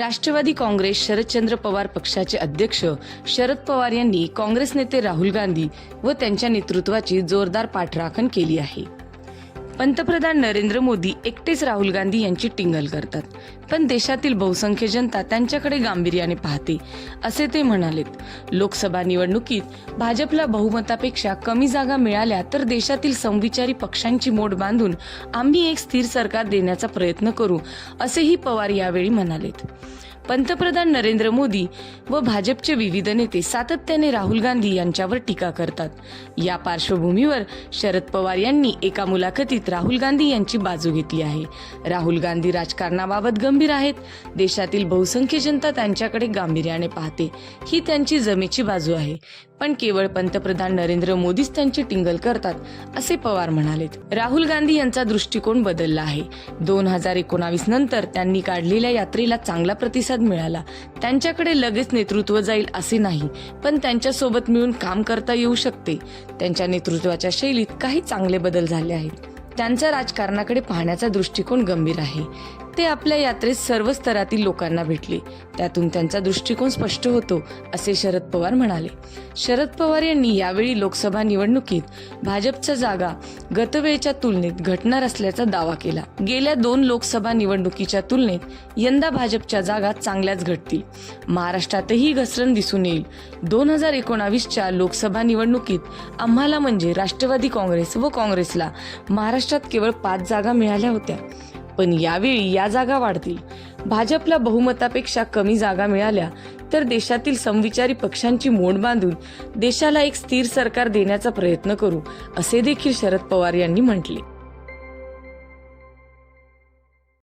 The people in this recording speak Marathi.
राष्ट्रवादी काँग्रेस शरदचंद्र पवार पक्षाचे अध्यक्ष शरद पवार यांनी काँग्रेस नेते राहुल गांधी व त्यांच्या नेतृत्वाची जोरदार पाठराखण केली आहे. पंतप्रधान नरेंद्र मोदी एकटेच राहुल गांधी यांची टिंगल करतात. पण देशातील बहुसंख्य जनता त्यांच्याकडे गांभीर्याने पाहते असे ते म्हणालेत. लोकसभा निवडणुकीत भाजपला बहुमतापेक्षा कमी जागा मिळाल्या तर देशातील संविचारी पक्षांची मोड बांधून आम्ही एक स्थिर सरकार देण्याचा प्रयत्न करू असेही पवार यावेळी म्हणालेत. पंतप्रधान नरेंद्र मोदी व भाजपचे विविध नेते सातत्याने राहुल गांधी यांच्यावर टीका करतात. या पार्श्वभूमीवर शरद पवार यांनी एका मुलाखतीत राहुल गांधी यांची बाजू घेतली आहे. राहुल गांधी राजकारणाबाबत गंभीर आहेत. देशातील बहुसंख्य जनता त्यांच्याकडे गांभीर्याने पाहते. ही त्यांची जमेची बाजू आहे. पण केवळ पंतप्रधान नरेंद्र मोदीच त्यांची टिंगल करतात असे पवार म्हणालेत. राहुल गांधी यांचा दृष्टिकोन बदलला आहे. दोन हजार एकोणावीस नंतर त्यांनी काढलेल्या यात्रेला चांगला प्रतिसाद मिळाला. त्यांच्याकडे लगेच नेतृत्व जाईल असे नाही पण त्यांच्यासोबत मिळून काम करता येऊ शकते. त्यांच्या नेतृत्वाच्या शैलीत काही चांगले बदल झाले आहेत. त्यांचा राजकारणाकडे पाहण्याचा दृष्टिकोन गंभीर आहे. ते आपल्या यात्रेत सर्व स्तरातील लोकांना भेटले. त्यातून त्यांचा दृष्टिकोन स्पष्ट होतो असे शरद पवार म्हणाले. शरद पवार यांनी यावेळी लोकसभा निवडणुकीत भाजपच्या जागा गतवेळच्या तुलनेत घटणार असल्याचा दावा केला. गेल्या दोन लोकसभा निवडणुकीच्या तुलनेत यंदा भाजपच्या जागा चांगल्याच घटतील. महाराष्ट्रातही घसरण दिसून येईल. दोन हजार एकोणावीसच्या लोकसभा निवडणुकीत आम्हाला म्हणजे राष्ट्रवादी काँग्रेस व काँग्रेसला महाराष्ट्रात केवळ पाच जागा मिळाल्या होत्या. पण यावेळी या जागा वाढतील. भाजपला बहुमतापेक्षा कमी जागा मिळाल्या तर देशातील समविचारी पक्षांची मोड बांधून देशाला एक स्थिर सरकार देण्याचा प्रयत्न करू असे देखील शरद पवार यांनी म्हटले.